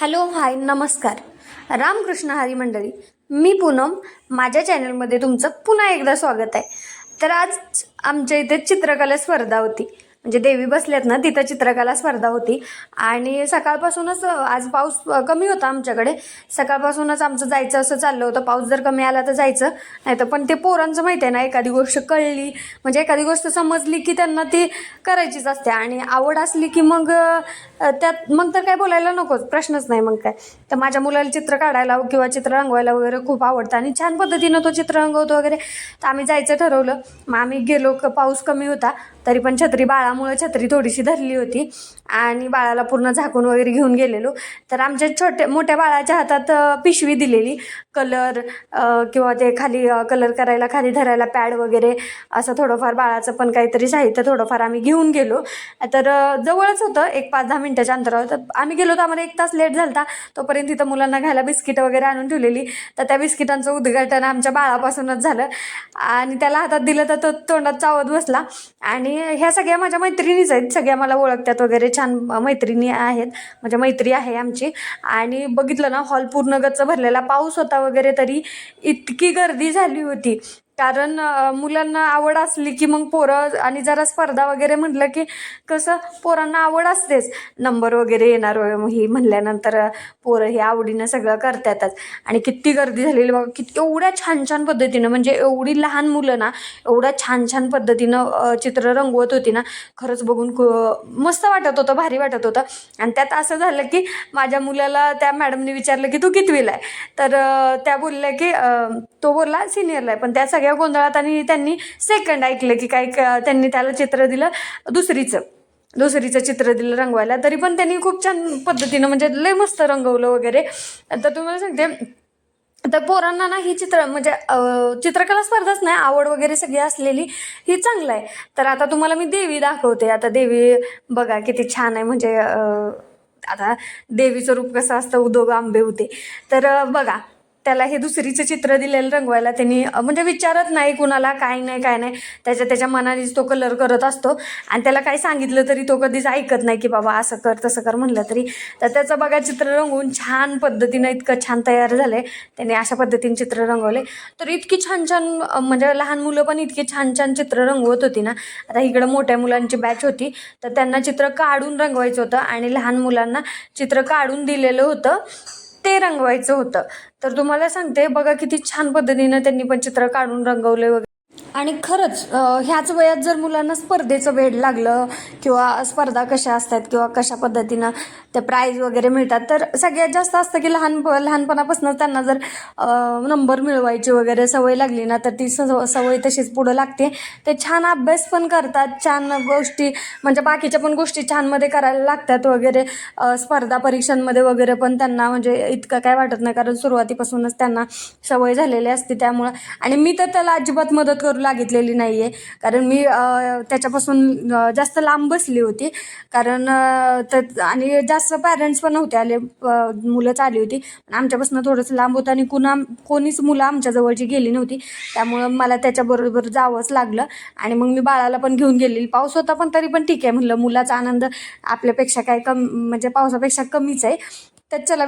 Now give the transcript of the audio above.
Hello hi नमस्कार. रामकृष्ण हरी मंडळी मी पूनम. माझ्या चॅनलमध्ये तुमचं पुन्हा एकदा स्वागत आहे. तर आज आमच्या इथे चित्रकला स्पर्धा होती. म्हणजे देवी बसल्यात ना तिथं चित्रकला स्पर्धा होती. आणि सकाळपासूनच आज पाऊस कमी होता आमच्याकडे. सकाळपासूनच आमचं जायचं असं चाललं होतं. पाऊस जर कमी आला तर जायचं. नाही तर पण ते पोरांचं माहिती आहे ना एखादी गोष्ट कळली. म्हणजे एखादी गोष्ट समजली की त्यांना ती करायचीच असते. आणि आवड असली की मग त्यात मग तर काय बोलायला नकोच. प्रश्नच नाही मग काय. तर माझ्या मुलाला चित्र काढायला किंवा चित्र रंगवायला वगैरे खूप आवडतं. आणि छान पद्धतीनं तो चित्र रंगवतो वगैरे. तर आम्ही जायचं ठरवलं. मग आम्ही गेलो क पाऊस कमी होता. तरी पण छत्री बाळा त्यामुळं छत्री थोडीशी धरली होती आणि बाळाला पूर्ण झाकून वगैरे घेऊन गेलेलो. तर आमच्या छोट्या मोठ्या बाळाच्या हातात पिशवी दिलेली. कलर किंवा ते खाली कलर करायला खाली धरायला पॅड वगैरे असं थोडंफार बाळाचं पण काहीतरी साहित्य थोडंफार आम्ही घेऊन गेलो. तर जवळच होतं एक पाच दहा मिनटाच्या अंतरावर. तर आम्ही गेलो तर आम्हाला एक तास लेट झाला होता तोपर्यंत तिथं मुलांना घ्यायला बिस्किटं वगैरे आणून ठेवलेली. तर त्या बिस्किटांचं उद्घाटन आमच्या बाळापासूनच झालं. आणि त्याला हातात दिलं तर तो तोंडात चावत बसला. आणि ह्या सगळ्या माझ्या मैत्रिणीच आहेत सगळ्या मला ओळखतात वगैरे छान मैत्रिणी आहेत म्हणजे मैत्री आहे आमची. आणि बघितलं ना हॉल पूर्ण गच्च भरलेला पाऊस होता वगैरे तरी इतकी गर्दी झाली होती. कारण मुलांना आवड असली की मग पोरं आणि जरा स्पर्धा वगैरे म्हटलं की कसं पोरांना आवड असतेच. नंबर वगैरे येणार ही म्हणल्यानंतर पोरं हे आवडीनं सगळं करतातच. आणि किती गर्दी झालेली बघा किती एवढ्या छान छान पद्धतीनं म्हणजे एवढी लहान मुलं ना एवढ्या छान छान पद्धतीनं चित्र रंगवत होती ना खरंच बघून मस्त वाटत होतं भारी वाटत होतं. आणि त्यात असं झालं की माझ्या मुलाला त्या मॅडमने विचारलं की तू कितवीला आहे? तर त्या बोलल्या की तो बोलला सिनियरला आहे पण त्या सगळ्या गोंधळात आणि त्यांनी सेकंड ऐकलं की काय क- त्यांनी त्याला चित्र दिलं दुसरीचं. दुसरीचं चित्र दिलं रंगवायला. तरी पण त्यांनी खूप छान पद्धतीनं म्हणजे लय मस्त रंगवलं वगैरे. तर तुम्हाला सांगते तर पोरांना ना ही चित्र म्हणजे चित्रकला स्पर्धाच नाही आवड वगैरे सगळी असलेली ही चांगलं आहे. तर आता तुम्हाला मी देवी दाखवते. आता देवी बघा किती छान आहे. म्हणजे आता देवीचं रूप कसं असतं उदोग आंबे होते. तर बघा त्याला हे दुसरीचं चित्र दिलेलं रंगवायला त्यांनी म्हणजे विचारत नाही कुणाला काय नाही काय नाही. त्याच्या त्याच्या मनानेच तो कलर करत असतो. आणि त्याला काय सांगितलं तरी तो कधीच ऐकत नाही की बाबा असं कर तसं कर म्हणलं तरी. तर त्याचं बघा चित्र रंगवून छान पद्धतीनं इतकं छान तयार झालं आहे त्याने अशा पद्धतीने चित्र रंगवले तर इतकी छान छान म्हणजे लहान मुलं पण इतकी छान छान चित्र रंगवत होती ना. आता इकडं मोठ्या मुलांची बॅच होती. तर त्यांना चित्र काढून रंगवायचं होतं आणि लहान मुलांना चित्र काढून दिलेलं होतं. ते रंगवायचं होतं. तर तुम्हाला सांगते बघा किती छान पद्धतीनं त्यांनी पण चित्र काढून रंगवले वगैरे. आणि खरंच ह्याच वयात जर मुलांना स्पर्धेचं वेड लागलं किंवा स्पर्धा कशा असतात किंवा कशा पद्धतीनं ते प्राईज वगैरे मिळतात तर सगळ्यात जास्त असतं की लहान लहानपणापासूनच त्यांना जर नंबर मिळवायची वगैरे सवय लागली ना तर ती सवय तशीच पुढं लागते. ते छान अभ्यास पण करतात छान गोष्टी म्हणजे बाकीच्या पण गोष्टी छानमध्ये करायला लागतात वगैरे. स्पर्धा परीक्षांमध्ये वगैरे पण त्यांना म्हणजे इतकं काय वाटत नाही कारण सुरुवातीपासूनच त्यांना सवय झालेली असते त्यामुळं. आणि मी तर त्याला अजिबात मदत करू लागितलेली नाही आहे कारण मी त्याच्यापासून जास्त लांब बसली होती. कारण तर आणि जास्त पॅरेंट्स पण नव्हते आले मुलं मुलंच आली होती. पण आमच्यापासून थोडंसं लांब होतं आणि कुणा कोणीच मुलं आमच्याजवळची गेली नव्हती. त्यामुळं मला त्याच्याबरोबर जावंच लागलं. आणि मग मी बाळाला पण घेऊन गेलेली. पाऊस होता पण तरी पण ठीक आहे म्हणलं. मुलाचा आनंद आपल्यापेक्षा काय कम म्हणजे पावसापेक्षा कमीच आहे. तर चला